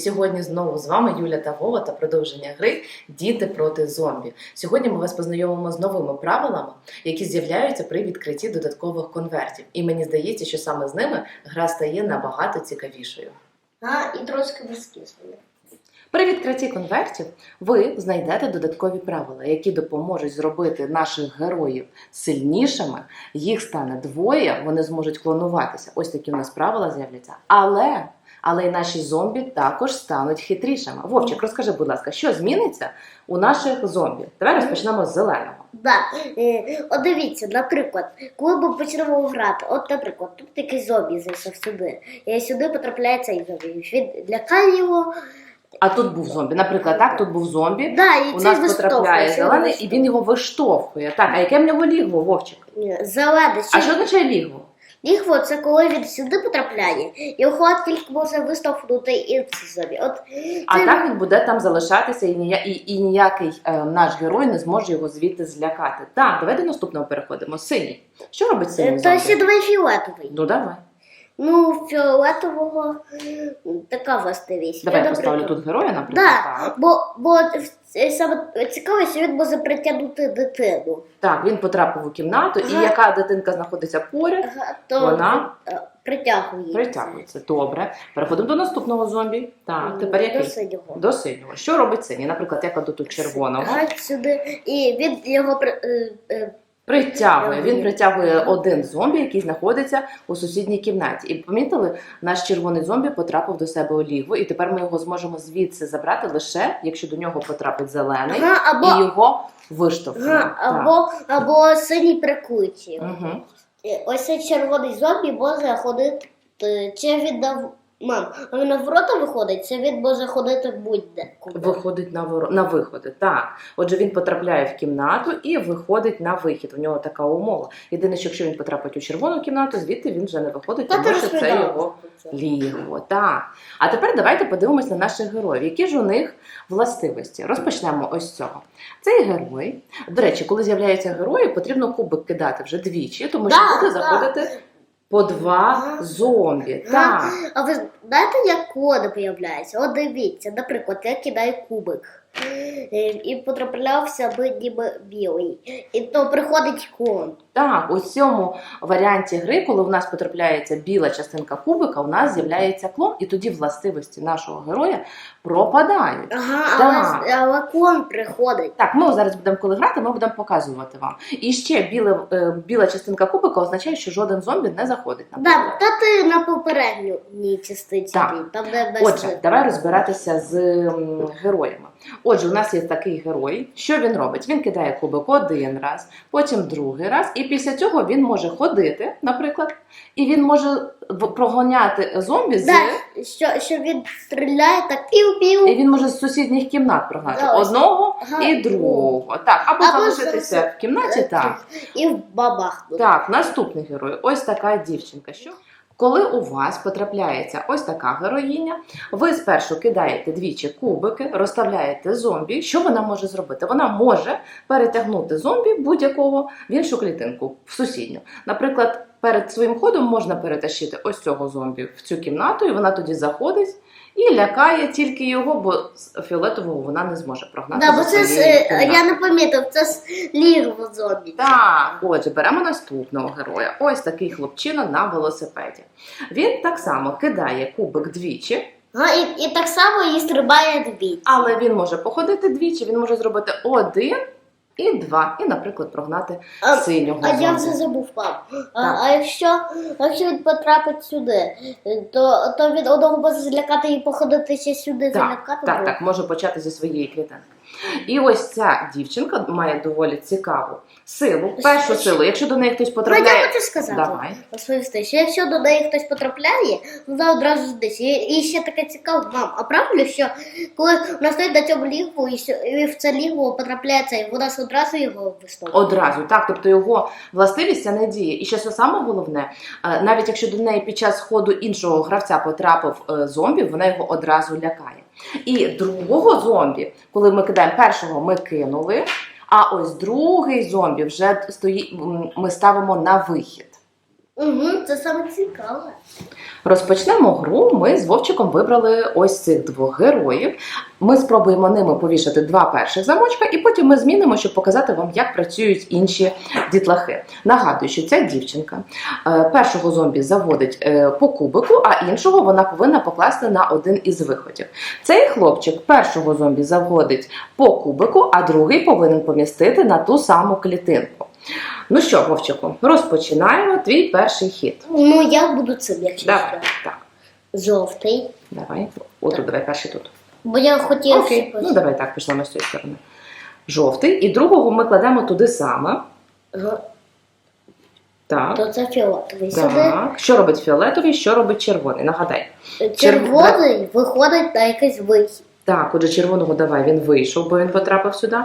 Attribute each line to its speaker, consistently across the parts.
Speaker 1: Сьогодні знову з вами Юля та Вова та продовження гри Діти проти зомбі. Сьогодні ми вас познайомимо з новими правилами, які з'являються при відкритті додаткових конвертів. І мені здається, що саме з ними гра стає набагато цікавішою.
Speaker 2: А, і трошки безкислення.
Speaker 1: При відкритті конвертів ви знайдете додаткові правила, які допоможуть зробити наших героїв сильнішими. Їх стане двоє, вони зможуть клонуватися. Ось такі у нас правила з'являться. Але, але й наші зомбі також стануть хитрішими. Вовчик, розкажи, будь ласка, що зміниться у наших зомбі? Давай розпочнемо з зеленого.
Speaker 2: Да. Е, от дивіться, наприклад, коли ми почнемо грати, от, наприклад, тут якийсь зомбі зайшов сюди, і сюди потрапляє цей зомбі. Він лякає його.
Speaker 1: А тут був зомбі. Наприклад, так, тут був зомбі.
Speaker 2: Да, і
Speaker 1: У
Speaker 2: цей
Speaker 1: нас потрапляє
Speaker 2: виштовхує,
Speaker 1: зелений,
Speaker 2: цей
Speaker 1: і він його виштовхує. Так, а яке в нього лігво, Вовчик?
Speaker 2: виштовхує. Зелений.
Speaker 1: А що означає лігво?
Speaker 2: Лігво це коли він сюди потрапляє, його тільки може виставнути і цей зомбі. От,
Speaker 1: А
Speaker 2: це-
Speaker 1: так він буде там залишатися, і, ніяк, і, і ніякий е, наш герой не зможе його звідти злякати. Так, давай до наступного переходимо. Синій. Що робить синій
Speaker 2: Е, ще давай фіолетовий.
Speaker 1: Ну давай.
Speaker 2: Ну, фіолетового така властивість.
Speaker 1: Давай я поставлю тут героя, наприклад.
Speaker 2: Да,
Speaker 1: Так.
Speaker 2: бо, бо саме цікаво, що він може притягнути дитину.
Speaker 1: так, він потрапив у кімнату, і яка дитинка знаходиться поряд,
Speaker 2: Ага, То
Speaker 1: Вона?
Speaker 2: е, притягує. її.
Speaker 1: притягується. Добре. Переходимо до наступного зомбі. Так, тепер
Speaker 2: До
Speaker 1: який?
Speaker 2: синього.
Speaker 1: До синього. Що робить синій? Наприклад, я кладу тут червоного.
Speaker 2: Сюди, і він його е, е,
Speaker 1: Притягує. Він
Speaker 2: Притягує.
Speaker 1: один зомбі, який знаходиться у сусідній кімнаті. І помітили, наш червоний зомбі потрапив до себе у лігво, і тепер ми його зможемо звідси забрати лише якщо до нього потрапить зелений
Speaker 2: ага,
Speaker 1: і
Speaker 2: або,
Speaker 1: його виштовхне.
Speaker 2: ага, або, або синій прикуючий.
Speaker 1: Угу.
Speaker 2: Ось цей червоний зомбі може ходити. Чи він нав... Мам, а він наврота виходить, чи він може ходити будь-де.
Speaker 1: Виходить на воро... на виходи. Так. Отже, він потрапляє в кімнату і виходить на вихід. У нього така умова. Єдине, що якщо він потрапить у червону кімнату, звідти він вже не виходить,
Speaker 2: Та
Speaker 1: тому що це його. Лігво, так. А тепер давайте подивимось на наших героїв. Які ж у них властивості? Розпочнемо ось цього. Цей герой. До речі, коли з'являються герої, потрібно кубик кидати вже двічі, тому що
Speaker 2: Да,
Speaker 1: буде
Speaker 2: да.
Speaker 1: заходити по два зомбі.
Speaker 2: Ага.
Speaker 1: Так.
Speaker 2: А ви знаєте, як коди появляються? От дивіться, наприклад, я кидаю кубик. Е, І потраплявся би ніби білий. І то приходить кон.
Speaker 1: Так, у цьому варіанті гри, коли в нас потрапляється біла частинка кубика, у нас з'являється клон, і тоді властивості нашого героя пропадають.
Speaker 2: Ага,
Speaker 1: Так.
Speaker 2: але, але кон приходить.
Speaker 1: Так, ми зараз будемо коли грати, ми будемо показувати вам. І ще біле, е, біла частинка кубика означає, що жоден зомбі не заходить на
Speaker 2: Да, та ти на попередній частиці,
Speaker 1: Так.
Speaker 2: там де без
Speaker 1: Отже, давай розбиратися з м, героями. Отже, у нас є такий герой. Що він робить? Він кидає кубик один раз, потім другий раз, і після цього він може ходити, наприклад, і він може прогоняти зомбі з.
Speaker 2: Да, що, що він стріляє так пів-пів.
Speaker 1: І він може з сусідніх кімнат прогнати
Speaker 2: Да,
Speaker 1: одного
Speaker 2: Ага.
Speaker 1: і другого. Так, або,
Speaker 2: Або
Speaker 1: залишитися в кімнаті. Так.
Speaker 2: І в бабах.
Speaker 1: так, наступний герой. Ось така дівчинка. Що? Коли у вас потрапляється ось така героїня, ви спершу кидаєте двічі кубики, розставляєте зомбі. Що вона може зробити? Вона може перетягнути зомбі будь-якого в іншу клітинку, в сусідню. Наприклад, перед своїм ходом можна перетащити ось цього зомбі в цю кімнату, і вона тоді заходить і лякає тільки його, бо з фіолетового вона не зможе прогнати.
Speaker 2: Да, бо це
Speaker 1: своєї
Speaker 2: е, я не помітив, це ж лігво зомбі.
Speaker 1: Так, отже, беремо наступного героя. Ось такий хлопчина на велосипеді. Він так само кидає кубик двічі,
Speaker 2: А, і, і так само і стрибає дві.
Speaker 1: але він може походити двічі, він може зробити один і два, і, наприклад, прогнати
Speaker 2: А,
Speaker 1: синього.
Speaker 2: а я вже забув пап. А, а якщо, якщо він потрапить сюди, то, то він одного може злякати і походити ще сюди
Speaker 1: Так,
Speaker 2: залякати.
Speaker 1: так,
Speaker 2: другого.
Speaker 1: так, може почати зі своєї клітинки. І ось ця дівчинка має доволі цікаву силу, першу силу. Якщо до неї хтось
Speaker 2: Ну, я хочу сказати,
Speaker 1: давай.
Speaker 2: що якщо до неї хтось потрапляє, вона одразу десь. І, і ще таке цікаво, мам, а правильно, що коли вона стоїть на цьому лігву, і, і в це лігво потрапляється, і вона ж одразу його виставить.
Speaker 1: Одразу, так, тобто його властивість ця не діє. І ще що саме головне, е, навіть якщо до неї під час ходу іншого гравця потрапив е, зомбі, вона його одразу лякає. І другого зомбі, коли ми кидаємо першого, ми кинули. А ось другий зомбі вже стоїть, ми ставимо на вихід.
Speaker 2: Угу, це саме цікаве.
Speaker 1: Розпочнемо гру. Ми з Вовчиком вибрали ось цих двох героїв. Ми спробуємо ними повішати два перших замочка, і потім ми змінимо, щоб показати вам, як працюють інші дітлахи. Нагадую, що ця дівчинка е, першого зомбі заводить е, по кубику, а іншого вона повинна покласти на один із виходів. Цей хлопчик першого зомбі заводить по кубику, а другий повинен помістити на ту саму клітинку. Ну що, Вовчику, розпочинаємо твій перший хід.
Speaker 2: Ну, я буду цим, якщо
Speaker 1: Давай, так.
Speaker 2: Жовтий.
Speaker 1: Давай. Отут, давай перший тут.
Speaker 2: Бо я хотіла,
Speaker 1: Окей. Ну давай так, пішла ми з цієї сторони. Жовтий. І другого ми кладемо туди саме.
Speaker 2: Ага,
Speaker 1: Так.
Speaker 2: То це фіолетовий сюди.
Speaker 1: Так. Що робить фіолетовий, що робить червоний? Нагадай.
Speaker 2: Червоний виходить на якийсь вихід.
Speaker 1: Так, отже, червоного давай він вийшов, бо він потрапив сюди.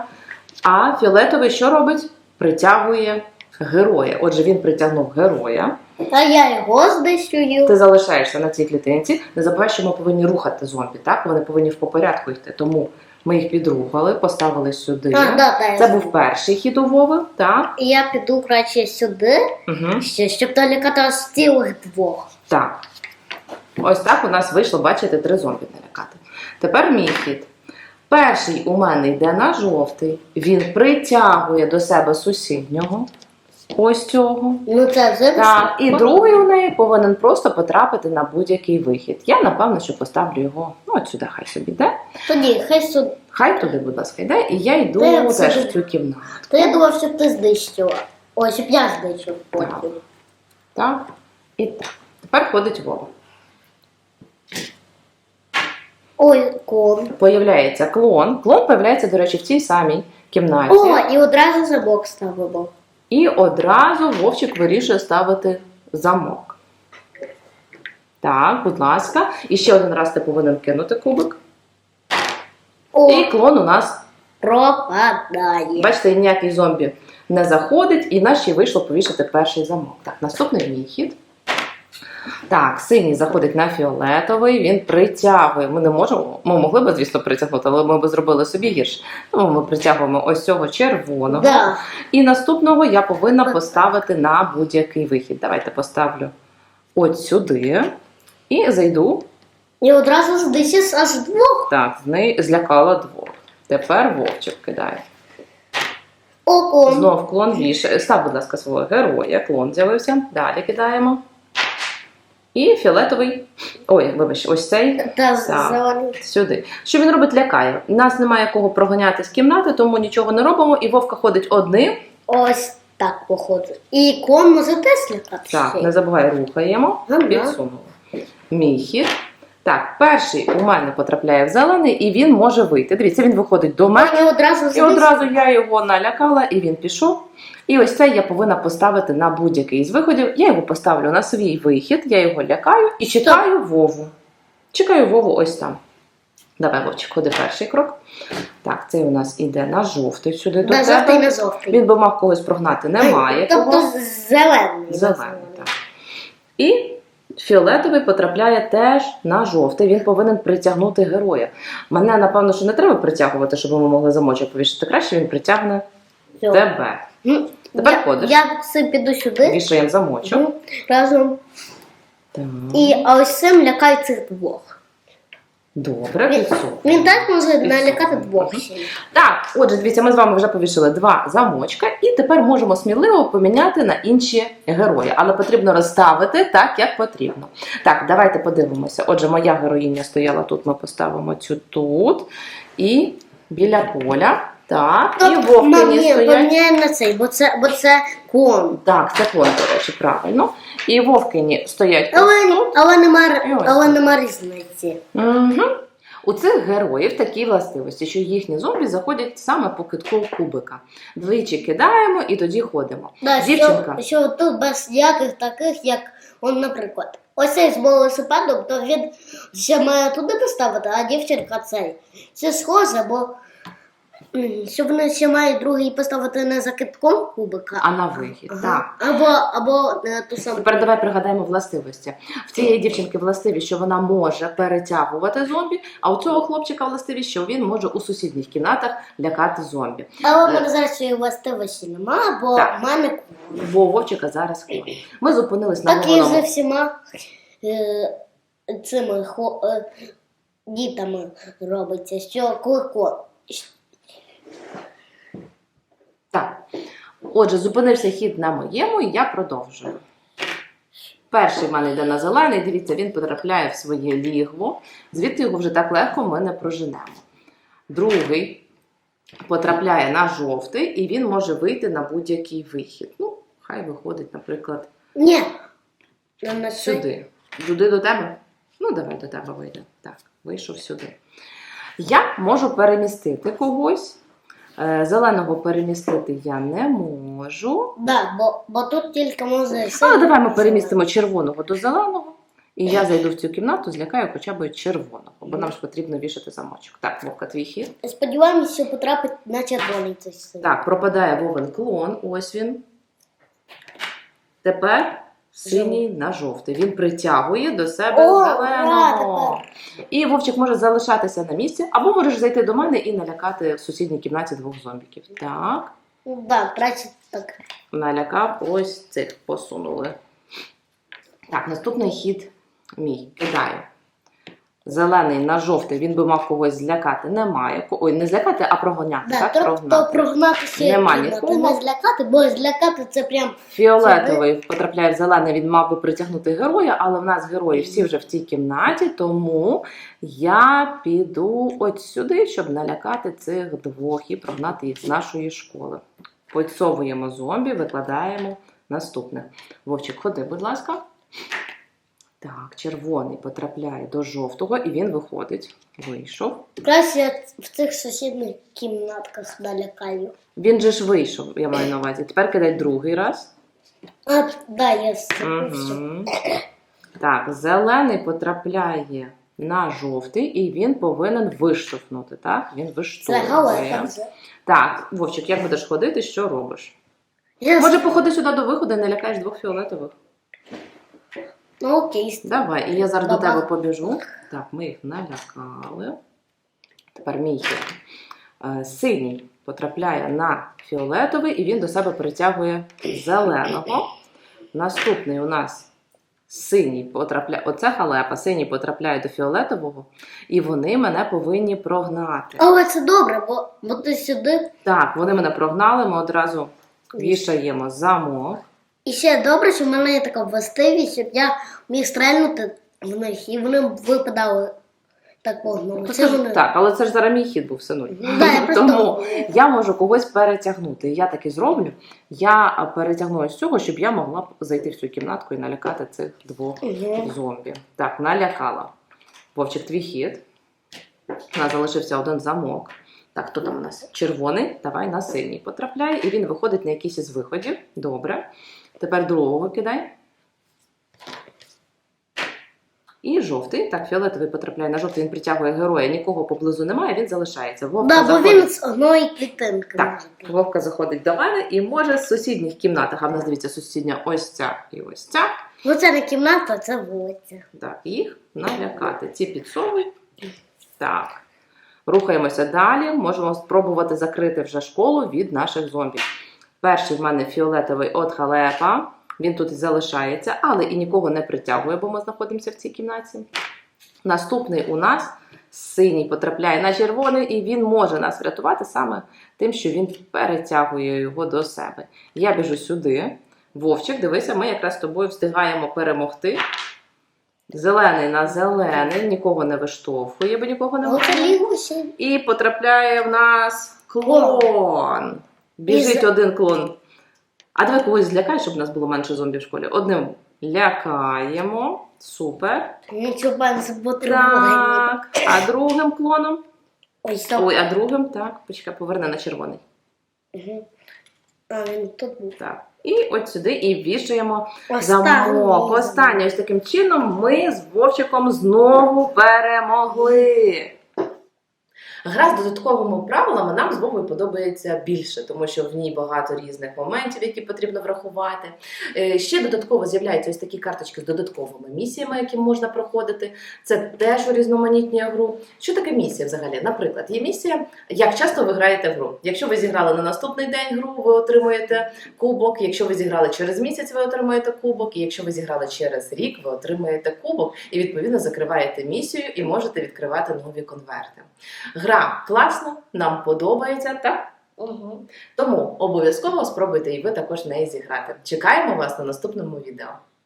Speaker 1: А фіолетовий що робить? Притягує героя. Отже, він притягнув героя.
Speaker 2: А я його знищую.
Speaker 1: Ти залишаєшся на цій клітинці. Не забувай, що ми повинні рухати зомбі. Так, вони повинні в попорядку йти. Тому ми їх підрухали, поставили сюди.
Speaker 2: А, да, да, я
Speaker 1: Це був перший хід у Вови, так?
Speaker 2: І я піду краще сюди,
Speaker 1: Угу.
Speaker 2: ще, щоб налякати аж цілих двох.
Speaker 1: Так. Ось так у нас вийшло, бачите, три зомбі налякати. Тепер мій хід. Перший у мене йде на жовтий. Він притягує до себе сусіднього. Ось цього.
Speaker 2: Ну це вже
Speaker 1: Так, і другий у неї повинен просто потрапити на будь-який вихід. Я, напевно, що поставлю його ну, от сюди, хай собі йде.
Speaker 2: Тоді, хай сюди.
Speaker 1: Хай туди, будь ласка, йде, і я йду
Speaker 2: Та я
Speaker 1: теж
Speaker 2: собі-
Speaker 1: в цю кімнату.
Speaker 2: То я думав, щоб ти знищила. Ой, щоб я знищив потім.
Speaker 1: Так? І так. Тепер ходить Вова.
Speaker 2: Ой, кон.
Speaker 1: Появляється клон. Клон появляється, до речі, в цій самій кімнаті.
Speaker 2: О, і одразу замок ставимо.
Speaker 1: І одразу Вовчик вирішує ставити замок. Так, будь ласка. І ще один раз ти повинен кинути кубик.
Speaker 2: О,
Speaker 1: І клон у нас,
Speaker 2: пропадає.
Speaker 1: бачите, ніякий зомбі не заходить, і наші вийшло повішати перший замок. Так, наступний мій хід. Так, синій заходить на фіолетовий, він притягує. Ми не можемо, ми могли б, звісно, притягнути, але ми б зробили собі гірше. Тому ми притягуємо ось цього червоного.
Speaker 2: Да.
Speaker 1: І наступного я повинна поставити на будь-який вихід. Давайте поставлю от сюди. І зайду.
Speaker 2: І одразу знищиш аж двох.
Speaker 1: Так, з неї злякала двох. Тепер вовчик кидає.
Speaker 2: О, кон.
Speaker 1: Знов клон вішає. Став, будь ласка, свого героя. Клон з'явився. Далі кидаємо. І фіолетовий. Ой, вибач, ось цей
Speaker 2: Та
Speaker 1: Так. сюди. Що він робить? Лякає. Нас немає кого проганяти з кімнати, тому нічого не робимо. І вовка ходить одним.
Speaker 2: Ось так походу. І кому за теж лякати.
Speaker 1: Так,
Speaker 2: ще
Speaker 1: не забувай, рухаємо.
Speaker 2: Ага.
Speaker 1: Підсунули. Мій хід. Так, перший у мене потрапляє в зелений, і він може вийти. Дивіться, він виходить до мене.
Speaker 2: І одразу
Speaker 1: І одразу я його налякала, і він пішов. І ось це я повинна поставити на будь-який з виходів. Я його поставлю на свій вихід, я його лякаю і чекаю Вову. Чекаю Вову ось там. Давай, Вовчик, ходи перший крок. Так, цей у нас іде на жовтий сюди до тебе.
Speaker 2: на жовтий.
Speaker 1: Він би мав когось прогнати. Немає.
Speaker 2: Тобто
Speaker 1: кого.
Speaker 2: зелений.
Speaker 1: Зелений, так. І фіолетовий потрапляє теж на жовтий. Він повинен притягнути героя. Мене, напевно, що не треба притягувати, щоб ми могли замочок повішати. Краще він притягне
Speaker 2: Всьо.
Speaker 1: тебе.
Speaker 2: Ну,
Speaker 1: Тепер
Speaker 2: я,
Speaker 1: ходиш.
Speaker 2: Я цим піду сюди.
Speaker 1: Вішаємо замочок.
Speaker 2: Разом.
Speaker 1: Так.
Speaker 2: І а ось цим лякає цих двох.
Speaker 1: Добре,
Speaker 2: Він, він так може налякати двох.
Speaker 1: Так, отже, дивіться, ми з вами вже повішили два замочка, і тепер можемо сміливо поміняти на інші герої, але потрібно розставити так, як потрібно. Так, давайте подивимося. Отже, моя героїня стояла тут, ми поставимо цю тут і біля поля. Так, і
Speaker 2: Тобто, ні,
Speaker 1: стоять.
Speaker 2: поміняємо на цей, бо це, бо це кон.
Speaker 1: Так, це клон, до речі, правильно. І вовкині стоять
Speaker 2: Але, але, нема,
Speaker 1: І
Speaker 2: але нема різниці.
Speaker 1: Угу. У цих героїв такі властивості, що їхні зомбі заходять саме по китку кубика. Двічі кидаємо і тоді ходимо.
Speaker 2: Да,
Speaker 1: Дівчинка.
Speaker 2: Що, що тут без ніяких таких, як он, наприклад. Ось цей з велосипедом, то він ще має туди поставити, а дівчинка цей. Це схоже, бо М, Що вони ще мають другий поставити не за китком кубика,
Speaker 1: А на вихід. Так.
Speaker 2: Або, або е, ту саму.
Speaker 1: Тепер давай пригадаємо властивості. В цієї дівчинки властивість, що вона може перетягувати зомбі, а у цього хлопчика властивість, що він може у сусідніх кімнатах лякати зомбі.
Speaker 2: Але в мене зараз цієї властивості немає, бо в мене
Speaker 1: Бо Вовчика зараз хворий. Ми зупинились на
Speaker 2: так і зі всіма е, цими хо, е, дітами робиться, що клико.
Speaker 1: Так. Отже, зупинився хід на моєму, і я продовжую. Перший в мене йде на зелений. Дивіться, він потрапляє в своє лігво. Звідти його вже так легко ми не проженемо. Другий потрапляє на жовтий, і він може вийти на будь-який вихід. Ну, хай виходить, наприклад,
Speaker 2: Ні.
Speaker 1: Сюди. Сюди до тебе? Ну, давай до тебе вийде. Так, вийшов сюди. Я можу перемістити когось. Е, Зеленого перемістити я не можу.
Speaker 2: Да, бо, бо тут тільки може
Speaker 1: Але давай ми перемістимо червоного до зеленого. І я зайду в цю кімнату, злякаю хоча б червоного, бо нам ж потрібно вішати замочок. Так, Вовка, твій хід.
Speaker 2: Сподіваємось, що потрапить на червоний.
Speaker 1: Так, пропадає Вовен клон, ось він. Тепер синій на жовтий. Він притягує до себе
Speaker 2: О,
Speaker 1: зеленого. І Вовчик може залишатися на місці, або можеш зайти до мене і налякати в сусідній кімнаті двох зомбіків. Так,
Speaker 2: Да, краще так.
Speaker 1: налякав, ось цих посунули. Так, наступний хід мій. Кидаю. Зелений на жовтий, він би мав когось злякати. Немає. Ой, не злякати, а прогоняти.
Speaker 2: Да,
Speaker 1: так,
Speaker 2: тобто
Speaker 1: прогнати.
Speaker 2: прогнати ще
Speaker 1: Нема нікого.
Speaker 2: не злякати, бо злякати це прям
Speaker 1: Фіолетовий потрапляє в зелений, він мав би притягнути героя, але в нас герої всі вже в цій кімнаті, тому я піду от сюди, щоб налякати цих двох і прогнати їх з нашої школи. Підсовуємо зомбі, викладаємо наступне. Вовчик, ходи, будь ласка. Так, червоний потрапляє до жовтого і він виходить. Вийшов.
Speaker 2: краще в цих сусідніх кімнатках налякаю.
Speaker 1: Він же ж вийшов, я маю на увазі. Тепер кидай другий раз.
Speaker 2: А, да, я скупився.
Speaker 1: Мгм. Так, зелений потрапляє на жовтий, і він повинен виштовхнути. Так, він виштовхує. Так, Вовчик, як будеш ходити, що робиш?
Speaker 2: Я...
Speaker 1: Може, походи сюди до виходу і не лякаєш двох фіолетових?
Speaker 2: Ну окей.
Speaker 1: Давай, і я зараз до тебе побіжу. Так, ми їх налякали. Тепер мій хід. Е, Синій потрапляє на фіолетовий, і він до себе притягує зеленого. Наступний у нас синій потрапляє. Оце халепа, синій потрапляє до фіолетового, і вони мене повинні прогнати.
Speaker 2: Але це добре, бо, бо ти сюди.
Speaker 1: Так, вони мене прогнали, ми одразу вішаємо замок.
Speaker 2: І ще добре, що в мене є така властивість, щоб я міг стрельнути в них, і вони б випадали так погнули. Це вони.
Speaker 1: Так, але це ж зараз мій хід був синуль.
Speaker 2: Да, я просто-
Speaker 1: Тому я можу когось перетягнути. І Я так і зроблю. Я перетягну ось цього, щоб я могла б зайти в цю кімнатку і налякати цих двох
Speaker 2: Мгм.
Speaker 1: зомбі. Так, налякала. Вовчик, твій хід. У нас залишився один замок. Так, хто там у нас? Червоний. Давай на синій потрапляє, і він виходить на якийсь із виходів. Добре. Тепер другого кидай. І жовтий. Так, фіолетовий потрапляє на жовтий, він притягує героя, нікого поблизу немає, він залишається. Вовка
Speaker 2: Да, бо
Speaker 1: заходить.
Speaker 2: він з одної клітинки.
Speaker 1: Так. Вовка заходить до мене і може з сусідніх кімнатах. А в нас дивіться, сусідня ось ця і ось ця.
Speaker 2: Ну це не кімната, це вулиця.
Speaker 1: Так, їх налякати. Ці підсовуй. Так. Рухаємося далі. Можемо спробувати закрити вже школу від наших зомбі. Перший в мене фіолетовий от халепа. Він тут і залишається, але і нікого не притягує, бо ми знаходимося в цій кімнаті. Наступний у нас синій потрапляє на червоний, і він може нас врятувати саме тим, що він перетягує його до себе. Я біжу сюди. Вовчик, дивися, ми якраз з тобою встигаємо перемогти. Зелений на зелений, нікого не виштовхує, бо нікого немає.
Speaker 2: лігусі.
Speaker 1: І потрапляє в нас клон. Біжить
Speaker 2: І
Speaker 1: один клон. А давай когось злякай, щоб у нас було менше зомбі в школі. Одним лякаємо. Супер.
Speaker 2: Нічого.
Speaker 1: Так. А другим клоном.
Speaker 2: Ой, стоп.
Speaker 1: Ой, а другим, так, почекай, поверни на червоний.
Speaker 2: Мгм. А він тут був.
Speaker 1: Так. І от сюди і вішаємо замок. Останнє. Ось таким чином ми з Вовчиком знову перемогли. Гра з додатковими правилами нам з Вовою подобається більше, тому що в ній багато різних моментів, які потрібно врахувати. Е, Ще додатково з'являються ось такі карточки з додатковими місіями, які можна проходити. Це теж урізноманітнює гру. Що таке місія взагалі? Наприклад, є місія, як часто ви граєте гру. Якщо ви зіграли на наступний день гру, ви отримуєте кубок. Якщо ви зіграли через місяць, ви отримуєте кубок. І якщо ви зіграли через рік, ви отримуєте кубок і відповідно закриваєте місію і можете відкривати нові конверти. Гра класна, нам подобається, так?
Speaker 2: Угу.
Speaker 1: Тому обов'язково спробуйте і ви також неї зіграти. Чекаємо вас на наступному відео.